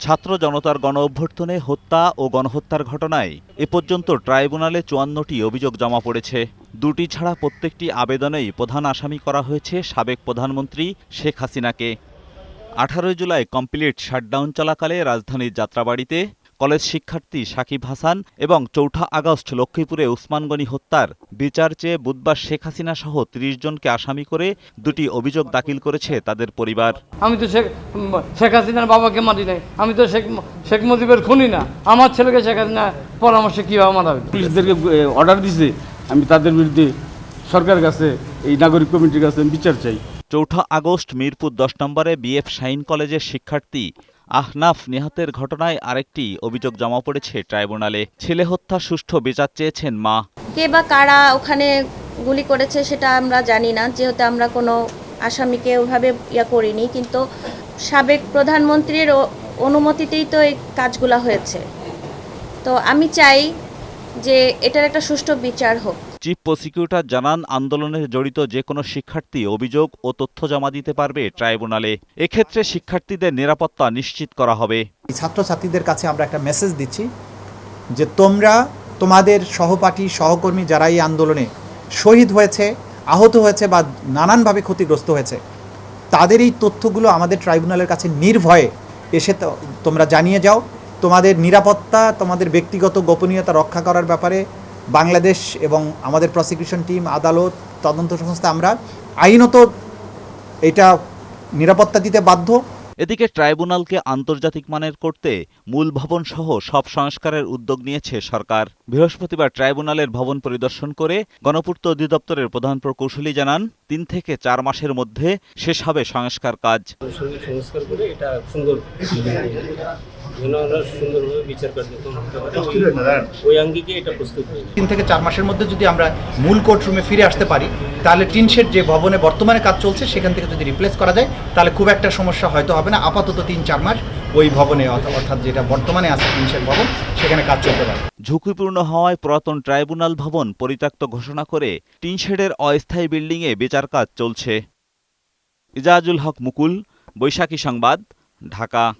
ছাত্র জনতার গণ অভ্যর্থনে হত্যা ও গণহত্যার ঘটনায় এ পর্যন্ত ট্রাইব্যুনালে চুয়ান্নটি অভিযোগ জমা পড়েছে। দুটি ছাড়া প্রত্যেকটি আবেদনেই প্রধান আসামি করা হয়েছে সাবেক প্রধানমন্ত্রী শেখ হাসিনাকে। আঠারোই জুলাই কমপ্লিট শাটডাউন চলাকালে রাজধানীর যাত্রাবাড়িতে কলেজ শিক্ষার্থী সাকিব হাসান এবং চৌঠা আগস্ট লক্ষ্মীপুরে উসমানগনি হত্যার বিচার চেয়ে বুধবার শেখ হাসিনা সহ ত্রিশ জনকে আসামি করে দুটি অভিযোগ দাখিল করেছে তাদের পরিবার। আমি তো শেখ শেখ হাসিনার বাবাকে মারি নাই। আমি তো শেখ শেখ মুজিবের খুনি না। আমার ছেলেকে শেখ হাসিনা পরামর্শে কীভাবে মারা হবে পুলিশদেরকে অর্ডার দিছে। আমি তাদের বিরুদ্ধে সরকারের কাছে এই নাগরিক কমিটির কাছে আমি বিচার চাই। চৌঠা আগস্ট মিরপুর দশ নম্বরে বিএফ শাইন কলেজের শিক্ষার্থী আহনাফ নিহতের ঘটনায় আরেকটি অভিযোগ জমা পড়েছে ট্রাইব্যুনালে। ছেলে হত্যা, সুষ্ঠু বিচার চেয়েছেন মা। কে বা কারা ওখানে গুলি করেছে সেটা আমরা জানি না। যেহেতু আমরা কোনো আসামিকে ওভাবে ইয়া করিনি, কিন্তু সাবেক প্রধানমন্ত্রীর অনুমতিতেই তো এই কাজগুলো হয়েছে। তো আমি চাই যে এটার একটা সুষ্ঠু বিচার হোক। চিফ প্রসিকিউটর জানান, আন্দোলনে জড়িত যে কোনো শিক্ষার্থী অভিযোগ ও তথ্য জমা দিতে পারবে ট্রাইব্যুনালে। এক্ষেত্রে শিক্ষার্থীদের নিরাপত্তা নিশ্চিত করা হবে। ছাত্রছাত্রীদের কাছে আমরা একটা মেসেজ দিচ্ছি যে তোমরা তোমাদের সহপাঠী, সহকর্মী যারা এই আন্দোলনে শহীদ হয়েছে, আহত হয়েছে বা নানানভাবে ক্ষতিগ্রস্ত হয়েছে, তাদের এই তথ্যগুলো আমাদের ট্রাইব্যুনালের কাছে নির্ভয়ে এসে তোমরা জানিয়ে যাও। তোমাদের নিরাপত্তা, তোমাদের ব্যক্তিগত গোপনীয়তা রক্ষা করার ব্যাপারে বাংলাদেশ এবং আমাদের প্রসিকিউশন টিম আদালত তদন্ত সংস্থা আমরা আইনত এটা নিরাপত্তা দিতে বাধ্য। এদিকে ট্রাইব্যুনালকে আন্তর্জাতিক মানের করতে মূল ভবন সহ সব সংস্কারের উদ্যোগ নিয়েছে সরকার। বৃহস্পতিবার ট্রাইব্যুনালের ভবন পরিদর্শন করে গণপূর্ত অধিদপ্তরের প্রধান প্রকৌশলী জানান তিন থেকে চার মাসের মধ্যে শেষ হবে সংস্কার কাজ। সংস্কার করে এটা সুন্দর যেন আমরা সুন্দরভাবে বিচার কার্যক্রম হতে পারে ওই- ওই আঙ্গিকে এটা প্রস্তুত হয়ে তিন থেকে চার মাসের মধ্যে যদি আমরা মূল কোর্টরুমে ফিরে আসতে পারি তাহলে টিনশেড যে ভবনে বর্তমানে কাজ চলছে সেখান থেকে যদি রিপ্লেস করা যায় তাহলে খুব একটা সমস্যা হয়তো হবে না। আপাতত তিন চার মাস ওই ভবনে অর্থ- অর্থাৎ যেটা বর্তমানে আছে টিনশেড ভবন সেখানে কাজ চলতে পারে। ঝুঁকিপূর্ণ হওয়ায় পুরাতন ট্রাইব্যুনাল ভবন পরিত্যক্ত ঘোষণা করে টিনশেডের অস্থায়ী বিল্ডিংয়ে বিচার কাজ চলছে। ইজাজুল হক মুকুল বৈশাখী সংবাদ ঢাকা।